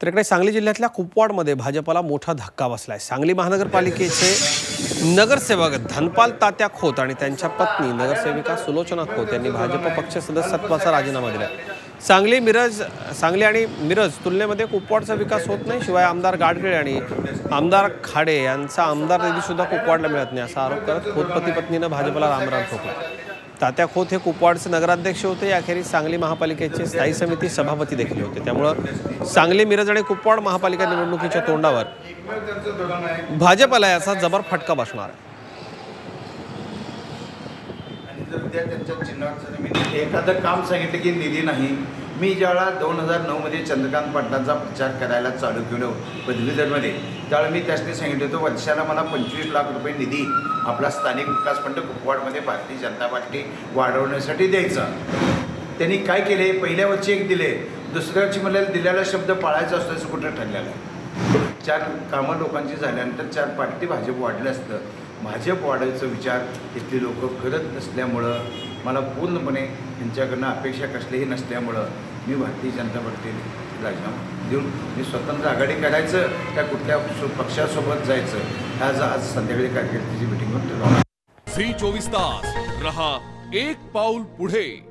तर इकडे सांगली जिल्ह्यातल्या कुपवाडमध्ये भाजपला मोठा धक्का बसला आहे सांगली महानगरपालिकेचे नगरसेवक धनपाल तात्या खोत आणि त्यांच्या पत्नी नगरसेविका सुलोचना खोत यांनी भाजप पक्ष सदस्यत्वाचा राजीनामा दिला सांगली मिरज सांगली आणि मिरज तुलनेमध्ये कुपवाडचा विकास होत नाही शिवाय आमदार गाडगिळे आणि आमदार खाडे यांचा आमदार निधीसुद्धा कुपवाडला मिळत नाही असा आरोप करत खोत पती पत्नीनं भाजपला रामराम ठोकला. तात्या खोत हे कुपवाडचे नगराध्यक्ष होते. याखेरीज सांगली महापालिकेचे स्थायी समिती सभापती देखील होते. त्यामुळं सांगली मिरज आणि कुपवाड महापालिका निवडणुकीच्या तोंडावर भाजपला याचा जबर फटका बसणार. आहे एखादं काम सांगितलं की निधी नाही मी ज्यावेळा दोन हजार नऊमध्ये चंद्रकांत पाटलांचा प्रचार करायला चालू केलं पदवीधरमध्ये त्यावेळेला मी त्यासनी सांगितलं होतं वर्षाला मला पंचवीस लाख रुपये निधी आपला स्थानिक विकास फंड कुपवाडमध्ये भारतीय जनता पार्टी वाढवण्यासाठी द्यायचा. त्यांनी काय केले? पहिल्या वर्षी एक दिले दुसऱ्या वर्षी मला दिलेला शब्द पाळायचा असतो असं कुठं ठरलेलं आहे? चार कामं लोकांची झाल्यानंतर चार पार्टी भाजप वाढलं असतं. भाजप वाढायचा विचार इथली लोक करत नसल्यामुळं मला पूर्णपणे यांच्याकडनं अपेक्षा कसलीही नसल्यामुळं मी भारतीय जनता पार्टीने राजीनामा देऊन मी स्वतंत्र आघाडी काढायचं त्या कुठल्या पक्षासोबत जायचं आज आज संध्याकाळी कार्यकर्त्याची मिटिंग होते झी चोवीस तास. रहा एक पाऊल पुढे.